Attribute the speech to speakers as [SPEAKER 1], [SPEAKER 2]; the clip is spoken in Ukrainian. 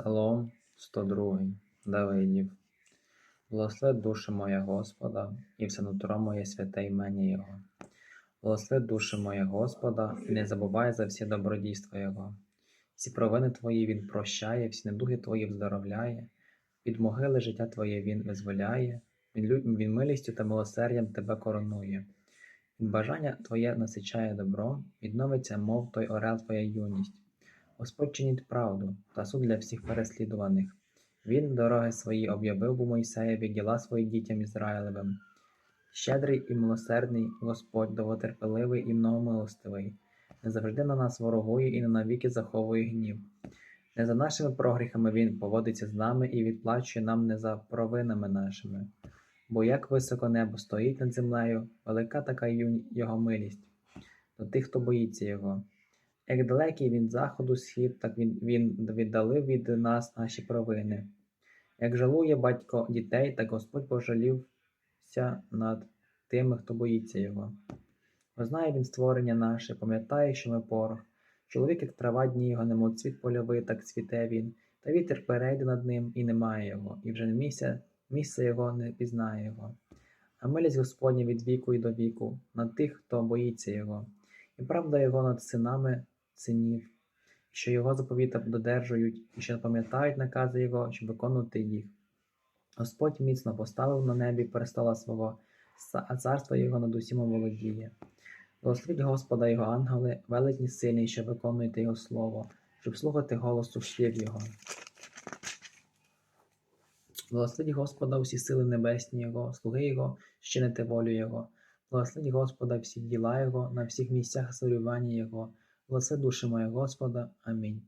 [SPEAKER 1] Псалом 102 Давидів. Благослови душа моя Господа, і все нутро моє святе імення Його. Благослови душа моя Господа, і не забувай за всі добродійства Його. Всі провини Твої Він прощає, всі недуги Твої вздоровляє, від могили життя Твоє Він визволяє, він, він милістю та милосердям Тебе коронує. Від бажання Твоє насичає добром, відновиться, мов той орел Твоя юність. Господь чинить правду та суд для всіх переслідуваних. Він дороги свої об'явив у Мойсеєві діла свої дітям Ізраїлевим. Щедрий і милосердний Господь, довготерпеливий і многомилостивий, не завжди на нас ворогує і не навіки заховує гнів. Не за нашими прогріхами Він поводиться з нами і відплачує нам не за провинами нашими. Бо як високо небо стоїть над землею, велика така його милість до тих, хто боїться його. Як далекий від заходу схід, так він, він віддалив від нас наші провини. Як жалує батько дітей, так Господь пожалівся над тими, хто боїться його. Бо знає він створення наше, пам'ятає, що ми порох. Чоловік, як трава дні його, немов цвіт польовий, так цвіте він, та вітер перейде над ним і немає його, і вже місця, місце його не пізнає його. А милість Господня від віку і до віку, над тих, хто боїться його, і правда його над синами синів, що його заповіта додержують, і що пам'ятають накази його, щоб виконувати їх. Господь міцно поставив на небі престола свого, а царство його над усім володіє. Благословіть Господа його ангели, велетні сильні, що виконуєте його слово, щоб слухати голосу щив його. Благословіть Господа усі сили небесні Його, слуги Його, щините волю Його. Благословіть Господа всі діла Його, на всіх місцях царювання Його. Благослови душі моя Господа. Амінь.